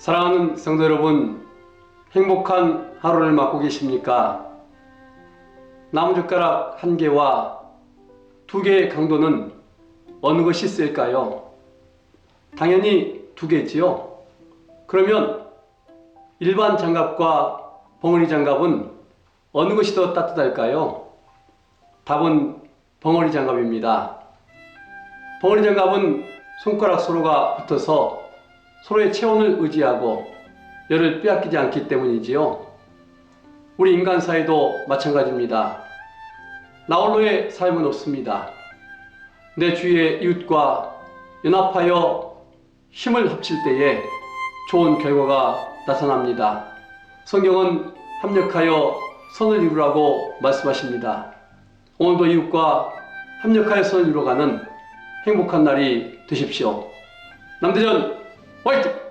사랑하는 성도 여러분, 행복한 하루를 맞고 계십니까? 나무젓가락 한 개와 두 개의 강도는 어느 것이 쓸까요? 당연히 두 개지요. 그러면 일반 장갑과 벙어리 장갑은 어느 것이 더 따뜻할까요? 답은 벙어리 장갑입니다. 벙어리 장갑은 손가락 서로가 붙어서 서로의 체온을 의지하고 열을 빼앗기지 않기 때문이지요. 우리 인간 사이도 마찬가지입니다. 나홀로의 삶은 없습니다. 내 주위의 이웃과 연합하여 힘을 합칠 때에 좋은 결과가 나타납니다. 성경은 합력하여 선을 이루라고 말씀하십니다. 오늘도 이웃과 합력하여 선을 이루어가는 행복한 날이 되십시오. 남대전 Oito.